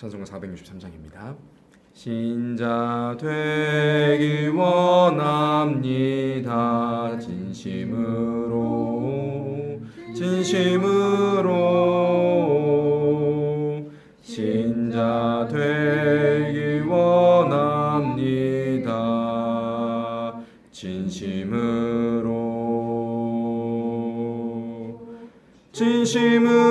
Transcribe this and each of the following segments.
찬송가 463장입니다. 신자 되기 원합니다. 진심으로 진심으로 신자 되기 원합니다. 진심으로 진심으로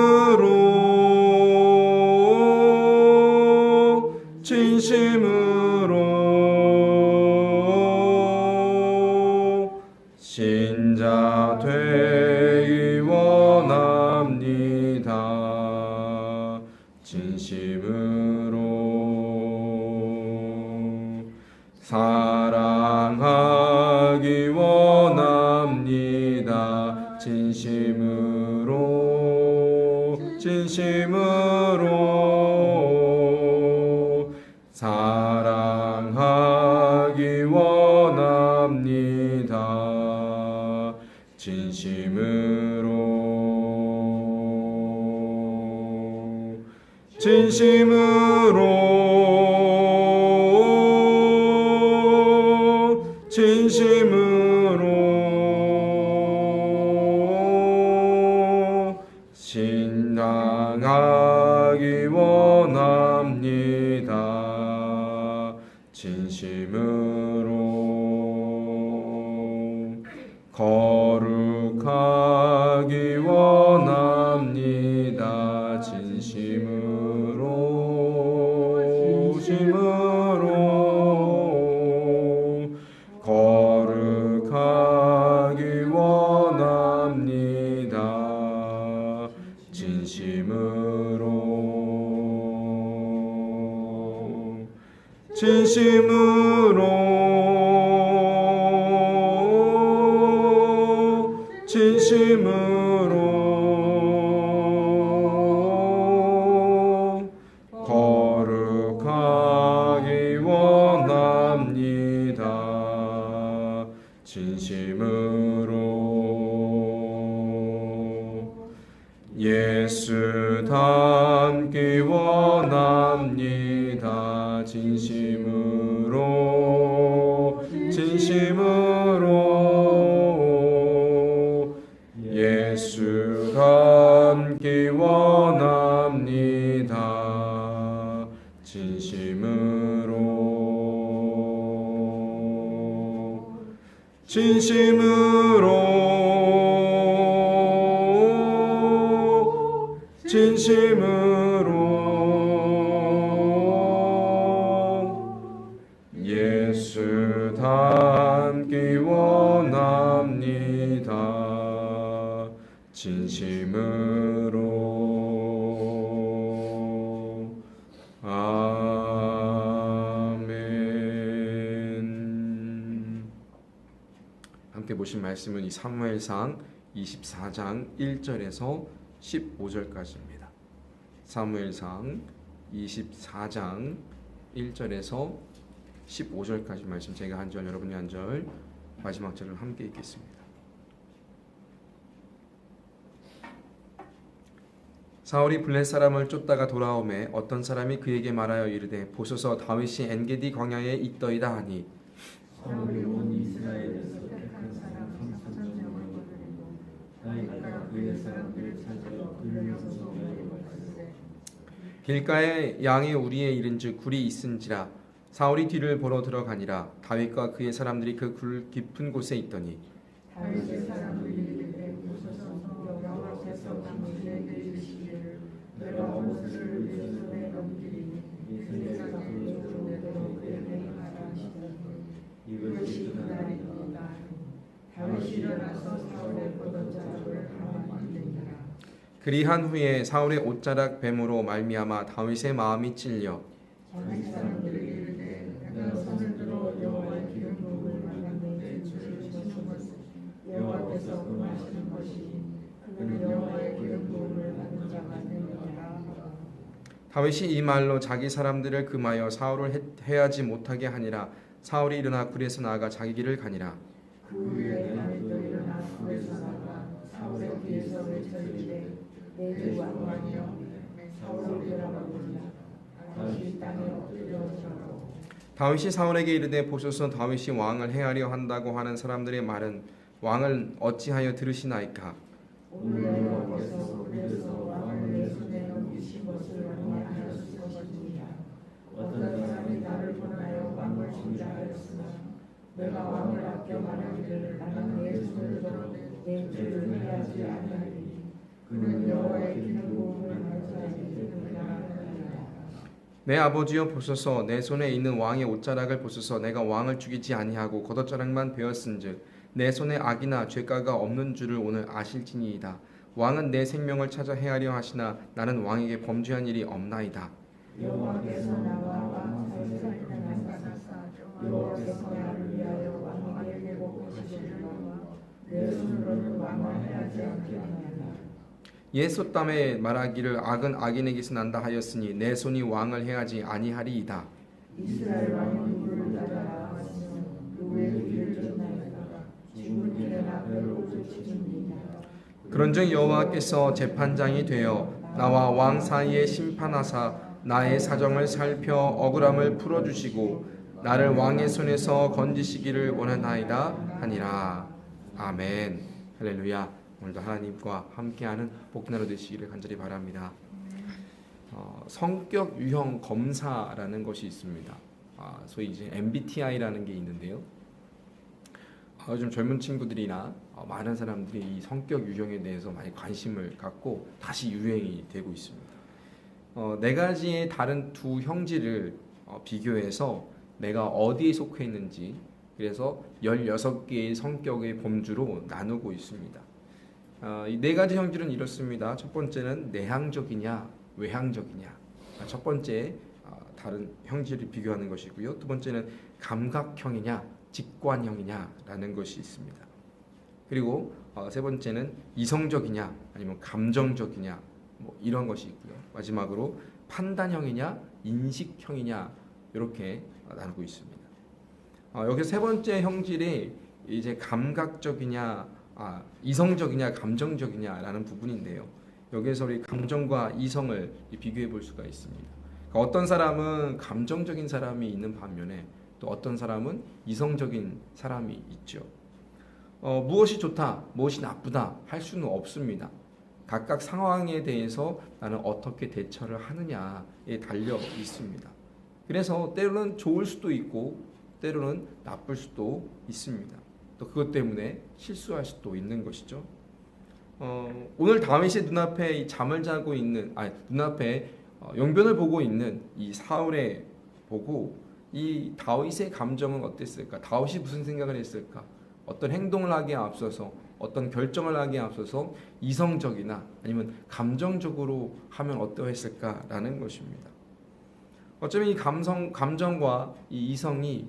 사랑하기 원합니다. 진심으로 진심으로 신당하기 진심으로 예수 닮기 원합니다. 진심으로 진심으로 함께 보신 말씀은 이 사무엘상 24장 1절에서 15절까지입니다. 사무엘상 24장 1절에서 15절까지 말씀 제가 한 절 여러분이 한 절 마지막 절을 함께 읽겠습니다. 사울이 블레 사람을 쫓다가 돌아오매 어떤 사람이 그에게 말하여 이르되 보소서 다윗이 엔게디 광야에 있더이다 하니 사울이 온 이스라엘에서 길가에 양이 우리에 이른즉 굴이 있은지라 사울이 뒤를 보러 들어가니라 다윗과 그의 사람들이 그 굴 깊은 곳에 있더니 다윗의 사람들이 이르되 보소서 여호와께서 당신에게 이르시기를 내가 옷을 내 손에 넘기리니 내가 그쪽으로 내도록 그에게 하라 하시더니 이것이 그날이니라 다윗이 일어나서 사울의 포도자루를 가만히 만드니라 그리한 후에 사울의 옷자락 뱀으로 말미암아 다윗의 마음이 찔려 다윗 다윗이 이 말로 자기 사람들을 금하여 사울을 해- 해하지 못하게 하니라. 사울이 일어나 굴에서 나아가 자기 길을 가니라. 그 사울을 땅에 엎드려 절하고 다윗이 사울에게 이르되 보소서 다윗이 왕을 해하려 한다고 하는 사람들의 말은 왕을 어찌하여 들으시나이까? 오늘 여호와께서 그래서 왕을 내 손에 넘기신 것을 왕하였을 것입니다 어떤 사람이 나를 보나여 왕을 주자 하였으나 내가 왕을 아껴 말하기를 나는 내 손을 들어 내 죄를 해하지 아니하리 내 아버지여 보소서. 내 손에 있는 왕의 옷자락을 보소서. 내가 왕을 죽이지 아니하고 겉옷자락만 베었은즉 내 손에 악이나 죄가가 없는 줄을 오늘 아실지니이다. 왕은 내 생명을 찾아 해하려 하시나 나는 왕에게 범죄한 일이 없나이다. 내 손으로는 왕을 해하지 않겠느냐 예수 땀에 말하기를 악은 악인에게서 난다 하였으니 내 손이 왕을 해하지 아니하리이다. 이스라엘 왕이 누구를 따라 하시며 그의 길을 졌나이까 죽은 길에 나 별로 쫓으십니다 그런즉 여호와께서 재판장이 되어 나와 왕 사이에 심판하사 나의 사정을 살펴 억울함을 풀어주시고 나를 왕의 손에서 건지시기를 원하나이다 하니라. 아멘. 할렐루야 오늘도 하나님과 함께하는 복나루 되시기를 간절히 바랍니다 어, 성격 유형 검사라는 것이 있습니다 아, 소위 이제 MBTI라는 게 있는데요 어, 요즘 젊은 친구들이나 어, 많은 사람들이 이 성격 유형에 대해서 많이 관심을 갖고 다시 유행이 되고 있습니다. 어, 네 가지의 다른 두 형질을 어, 비교해서 내가 어디에 속해 있는지 그래서 16개의 성격의 범주로 나누고 있습니다. 어, 이 네 가지 형질은 이렇습니다. 첫 번째는 내향적이냐 외향적이냐. 아, 첫 번째 어, 다른 형질을 비교하는 것이고요. 두 번째는 감각형이냐 직관형이냐라는 것이 있습니다. 그리고 어, 세 번째는 이성적이냐 아니면 감정적이냐 뭐 이런 것이 있고요. 마지막으로 판단형이냐 인식형이냐 이렇게 어, 나누고 있습니다. 어, 여기 세 번째 형질이 이제 감각적이냐 아, 이성적이냐 감정적이냐라는 부분인데요. 여기에서 우리 감정과 이성을 비교해 볼 수가 있습니다. 그러니까 어떤 사람은 감정적인 사람이 있는 반면에 또 어떤 사람은 이성적인 사람이 있죠. 어, 무엇이 좋다, 무엇이 나쁘다 할 수는 없습니다. 각각 상황에 대해서 나는 어떻게 대처를 하느냐에 달려 있습니다. 그래서 때로는 좋을 수도 있고 때로는 나쁠 수도 있습니다. 또 그것 때문에 실수할 수도 있는 것이죠. 어, 오늘 다윗의 눈앞에 이 잠을 자고 있는, 아니 눈앞에 어, 용변을 보고 있는 이 사울의 보고 이 다윗의 감정은 어땠을까? 다윗이 무슨 생각을 했을까? 어떤 행동을 하기에 앞서서 어떤 결정을 하기에 앞서서 이성적이나 아니면 감정적으로 하면 어떠했을까라는 것입니다. 어쩌면 이 감성 감정과 이 이성이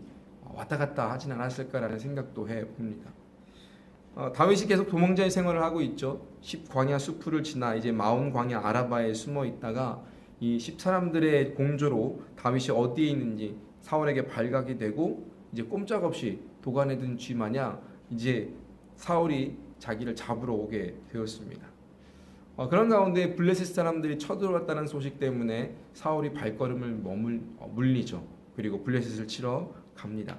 왔다 갔다 하진 않았을까라는 생각도 해 봅니다. 어, 다윗이 계속 도망자의 생활을 하고 있죠. 십 광야 수풀을 지나 이제 마온 광야 아라바에 숨어 있다가 이십 사람들의 공조로 다윗이 어디에 있는지 사울에게 발각이 되고 이제 꼼짝없이 도간에 든 쥐 마냥 이제 사울이 자기를 잡으러 오게 되었습니다. 어, 그런 가운데 블레셋 사람들이 쳐들어왔다는 소식 때문에 사울이 발걸음을 머물 어, 물리죠. 그리고 블레셋을 치러 갑니다.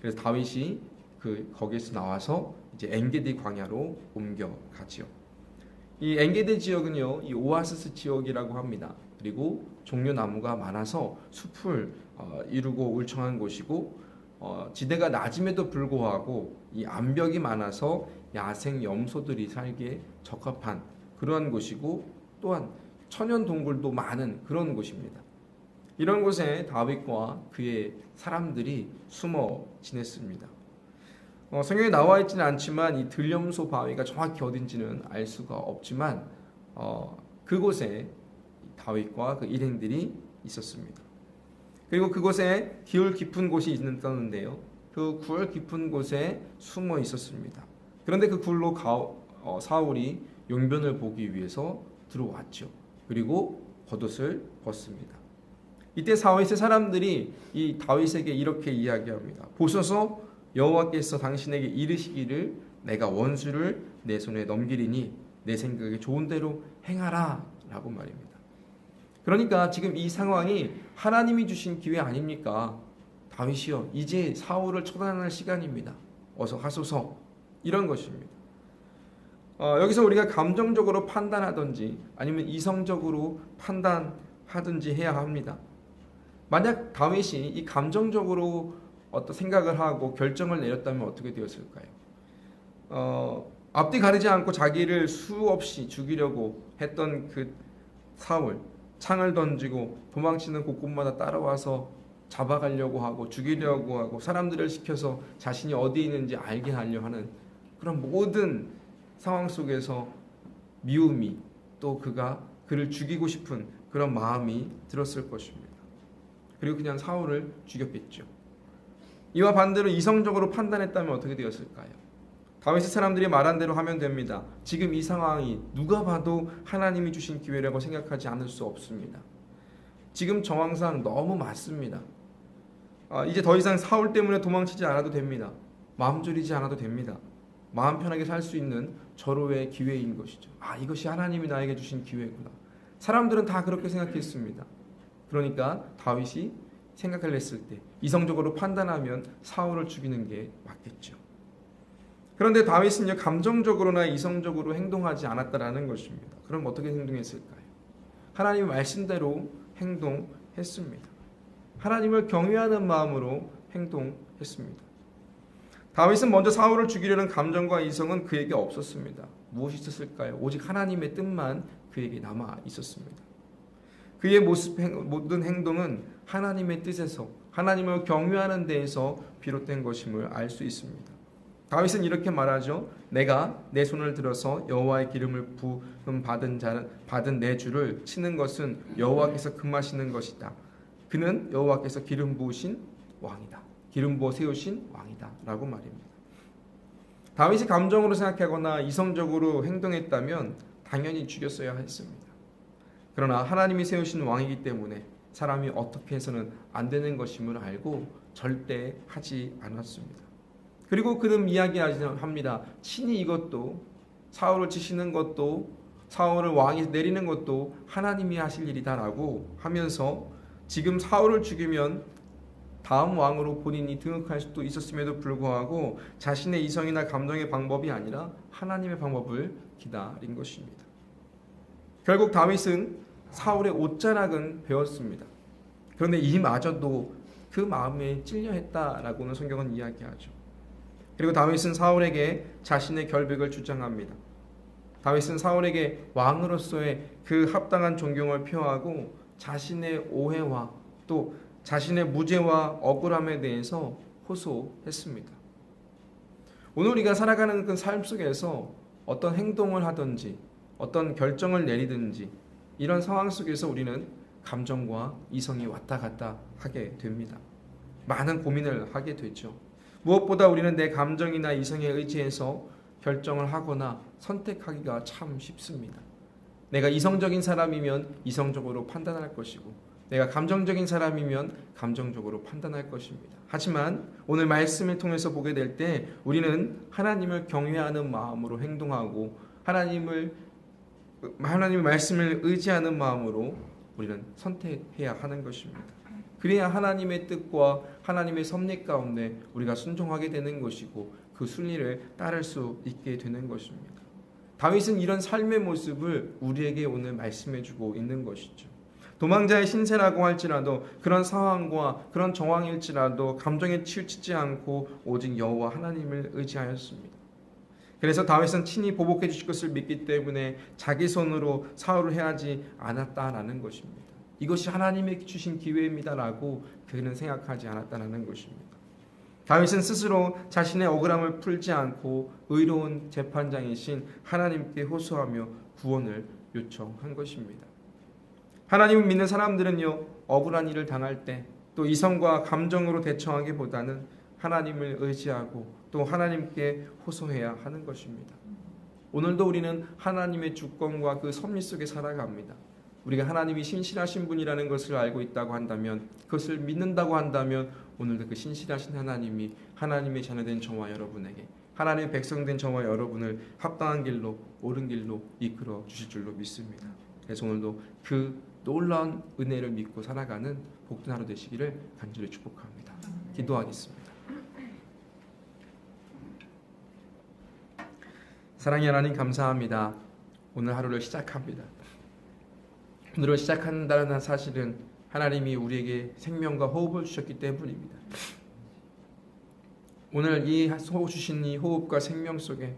그래서 다윗이 그 거기에서 나와서 이제 엔게디 광야로 옮겨가지요. 이 엔게데 지역은요, 이 오아시스 지역이라고 합니다. 그리고 종려 나무가 많아서 숲을 어, 이루고 울창한 곳이고 어, 지대가 낮음에도 불구하고 이 암벽이 많아서 야생 염소들이 살기에 적합한 그러한 곳이고 또한 천연 동굴도 많은 그런 곳입니다. 이런 곳에 다윗과 그의 사람들이 숨어 지냈습니다. 어, 성경에 나와 있지는 않지만 이 들염소 바위가 정확히 어딘지는 알 수가 없지만 어, 그곳에 다윗과 그 일행들이 있었습니다. 그리고 그곳에 기울 깊은 곳이 있었는데요. 그 굴 깊은 곳에 숨어 있었습니다. 그런데 그 굴로 가, 어, 사울이 용변을 보기 위해서 들어왔죠. 그리고 겉옷을 벗습니다. 이때 사윗의 사람들이 이 다윗에게 이렇게 이야기합니다. 보소서 여호와께서 당신에게 이르시기를 내가 원수를 내 손에 넘기리니 내 생각에 좋은 대로 행하라라고 말입니다. 그러니까 지금 이 상황이 하나님이 주신 기회 아닙니까? 다윗이여 이제 사울을 처단할 시간입니다. 어서 하소서 이런 것입니다. 어, 여기서 우리가 감정적으로 판단하든지 아니면 이성적으로 판단하든지 해야 합니다. 만약 다윗이 이 감정적으로 어떤 생각을 하고 결정을 내렸다면 어떻게 되었을까요? 어, 앞뒤 가리지 않고 자기를 수없이 죽이려고 했던 그 사울 창을 던지고 도망치는 곳곳마다 따라와서 잡아가려고 하고 죽이려고 하고 사람들을 시켜서 자신이 어디 있는지 알게 하려 하는 그런 모든 상황 속에서 미움이 또 그가 그를 죽이고 싶은 그런 마음이 들었을 것입니다. 그리고 그냥 사울을 죽였겠죠. 이와 반대로 이성적으로 판단했다면 어떻게 되었을까요? 다윗의 사람들이 말한 대로 하면 됩니다. 지금 이 상황이 누가 봐도 하나님이 주신 기회라고 생각하지 않을 수 없습니다. 지금 정황상 너무 맞습니다. 아, 이제 더 이상 사울 때문에 도망치지 않아도 됩니다. 마음 졸이지 않아도 됩니다. 마음 편하게 살 수 있는 절호의 기회인 것이죠. 아, 이것이 하나님이 나에게 주신 기회구나. 사람들은 다 그렇게 생각했습니다. 그러니까 다윗이 생각을 했을 때 이성적으로 판단하면 사울을 죽이는 게 맞겠죠. 그런데 다윗은요 감정적으로나 이성적으로 행동하지 않았다라는 것입니다. 그럼 어떻게 행동했을까요? 하나님의 말씀대로 행동했습니다. 하나님을 경외하는 마음으로 행동했습니다. 다윗은 먼저 사울을 죽이려는 감정과 이성은 그에게 없었습니다. 무엇이 있었을까요? 오직 하나님의 뜻만 그에게 남아 있었습니다. 그의 모습 모든 행동은 하나님의 뜻에서 하나님을 경외하는 데에서 비롯된 것임을 알 수 있습니다. 다윗은 이렇게 말하죠. 내가 내 손을 들어서 여호와의 기름을 부음 받은 자 받은 내 주를 치는 것은 여호와께서 금하시는 것이다. 그는 여호와께서 기름 부으신 왕이다. 기름 부어 세우신 왕이다라고 말입니다. 다윗이 감정으로 생각하거나 이성적으로 행동했다면 당연히 죽였어야 했습니다. 그러나 하나님이 세우신 왕이기 때문에 사람이 어떻게 해서는 안 되는 것임을 알고 절대 하지 않았습니다. 그리고 그는 이야기합니다. 친히 이것도 사울을 치시는 것도 사울을 왕이 내리는 것도 하나님이 하실 일이다라고 하면서 지금 사울을 죽이면 다음 왕으로 본인이 등극할 수도 있었음에도 불구하고 자신의 이성이나 감정의 방법이 아니라 하나님의 방법을 기다린 것입니다. 결국 다윗은 사울의 옷자락은 배웠습니다. 그런데 이마저도 그 마음에 찔려 했다라고는 성경은 이야기하죠. 그리고 다윗은 사울에게 자신의 결백을 주장합니다. 다윗은 사울에게 왕으로서의 그 합당한 존경을 표하고 자신의 오해와 또 자신의 무죄와 억울함에 대해서 호소했습니다. 오늘 우리가 살아가는 그 삶 속에서 어떤 행동을 하든지 어떤 결정을 내리든지 이런 상황 속에서 우리는 감정과 이성이 왔다 갔다 하게 됩니다. 많은 고민을 하게 되죠. 무엇보다 우리는 내 감정이나 이성에 의지해서 결정을 하거나 선택하기가 참 쉽습니다. 내가 이성적인 사람이면 이성적으로 판단할 것이고, 내가 감정적인 사람이면 감정적으로 판단할 것입니다. 하지만 오늘 말씀을 통해서 보게 될 때 우리는 하나님을 경외하는 마음으로 행동하고 하나님을 하나님의 말씀을 의지하는 마음으로 우리는 선택해야 하는 것입니다. 그래야 하나님의 뜻과 하나님의 섭리 가운데 우리가 순종하게 되는 것이고 그 순리를 따를 수 있게 되는 것입니다. 다윗은 이런 삶의 모습을 우리에게 오늘 말씀해 주고 있는 것이죠. 도망자의 신세라고 할지라도 그런 상황과 그런 정황일지라도 감정에 치우치지 않고 오직 여호와 하나님을 의지하였습니다. 그래서 다윗은 친히 보복해 주실 것을 믿기 때문에 자기 손으로 사울을 해하지 않았다라는 것입니다. 이것이 하나님의 주신 기회입니다라고 그는 생각하지 않았다는 것입니다. 다윗은 스스로 자신의 억울함을 풀지 않고 의로운 재판장이신 하나님께 호소하며 구원을 요청한 것입니다. 하나님을 믿는 사람들은요 억울한 일을 당할 때 또 이성과 감정으로 대처하기보다는 하나님을 의지하고 또 하나님께 호소해야 하는 것입니다. 오늘도 우리는 하나님의 주권과 그 섭리 속에 살아갑니다. 우리가 하나님이 신실하신 분이라는 것을 알고 있다고 한다면 그것을 믿는다고 한다면 오늘도 그 신실하신 하나님이 하나님의 자녀된 저와 여러분에게 하나님의 백성된 저와 여러분을 합당한 길로 옳은 길로 이끌어 주실 줄로 믿습니다. 그래서 오늘도 그 놀라운 은혜를 믿고 살아가는 복된 하루 되시기를 간절히 축복합니다. 기도하겠습니다. 사랑의 하나님 감사합니다. 오늘 하루를 시작합니다. 오늘을 시작한다는 사실은 하나님이 우리에게 생명과 호흡을 주셨기 때문입니다. 오늘 이소 주신 이 호흡과 생명 속에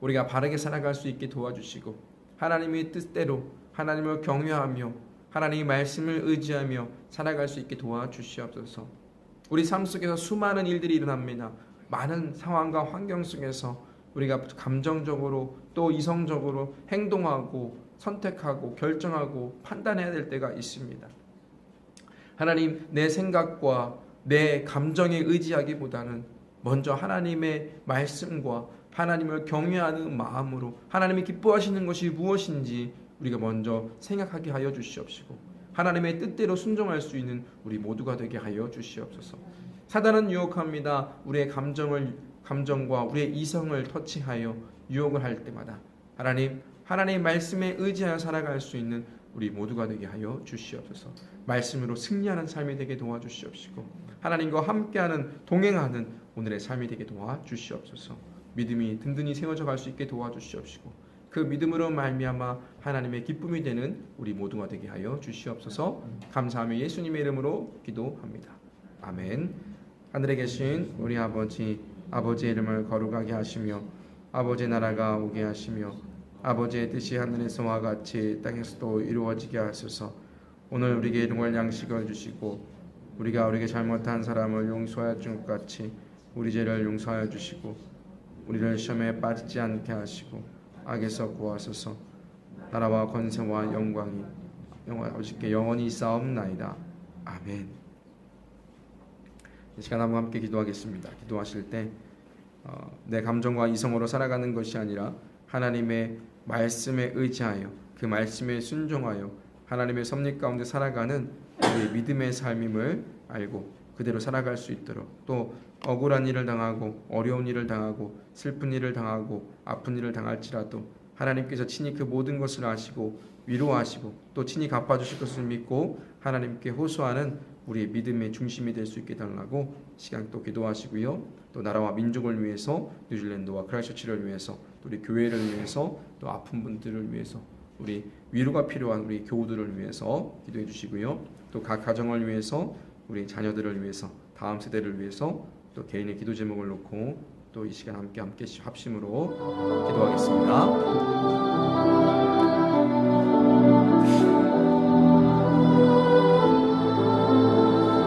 우리가 바르게 살아갈 수 있게 도와주시고 하나님의 뜻대로 하나님을 경외하며 하나님의 말씀을 의지하며 살아갈 수 있게 도와주시옵소서. 우리 삶 속에서 수많은 일들이 일어납니다. 많은 상황과 환경 속에서 우리가 감정적으로 또 이성적으로 행동하고 선택하고 결정하고 판단해야 될 때가 있습니다. 하나님 내 생각과 내 감정에 의지하기보다는 먼저 하나님의 말씀과 하나님을 경외하는 마음으로 하나님이 기뻐하시는 것이 무엇인지 우리가 먼저 생각하게 하여 주시옵시고 하나님의 뜻대로 순종할 수 있는 우리 모두가 되게 하여 주시옵소서. 사단은 유혹합니다. 우리의 감정을 감정과 우리의 이성을 터치하여 유혹을 할 때마다 하나님 하나님의 말씀에 의지하여 살아갈 수 있는 우리 모두가 되게 하여 주시옵소서. 말씀으로 승리하는 삶이 되게 도와주시옵시고 하나님과 함께하는 동행하는 오늘의 삶이 되게 도와주시옵소서. 믿음이 든든히 세워져 갈 수 있게 도와주시옵시고 그 믿음으로 말미암아 하나님의 기쁨이 되는 우리 모두가 되게 하여 주시옵소서. 감사하며 예수님의 이름으로 기도합니다. 아멘. 하늘에 계신 우리 아버지 아버지의 이름을 거룩하게 하시며 아버지의 나라가 오게 하시며 아버지의 뜻이 하늘에서와 같이 땅에서도 이루어지게 하소서. 오늘 우리에게 일용할 양식을 주시고 우리가 우리에게 잘못한 사람을 용서하여 준 것 같이 우리 죄를 용서하여 주시고 우리를 시험에 빠지지 않게 하시고 악에서 구하소서. 나라와 권세와 영광이 영원 아버지께 영원히 싸움나이다. 아멘. 이 시간 한번 함께 기도하겠습니다. 기도하실 때 어, 내 감정과 이성으로 살아가는 것이 아니라 하나님의 말씀에 의지하여 그 말씀에 순종하여 하나님의 섭리 가운데 살아가는 우리 믿음의 삶임을 알고 그대로 살아갈 수 있도록 또 억울한 일을 당하고 어려운 일을 당하고 슬픈 일을 당하고 아픈 일을 당할지라도 하나님께서 친히 그 모든 것을 아시고 위로하시고 또 친히 갚아주실 것을 믿고 하나님께 호소하는 우리의 믿음의 중심이 될 수 있게 달라고 시간 또 기도하시고요. 또 나라와 민족을 위해서 뉴질랜드와 크라이처치를 위해서 또 우리 교회를 위해서 또 아픈 분들을 위해서 우리 위로가 필요한 우리 교우들을 위해서 기도해 주시고요. 또 각 가정을 위해서 우리 자녀들을 위해서 다음 세대를 위해서 또 개인의 기도 제목을 놓고 또 이 시간 함께 함께 합심으로 기도하겠습니다.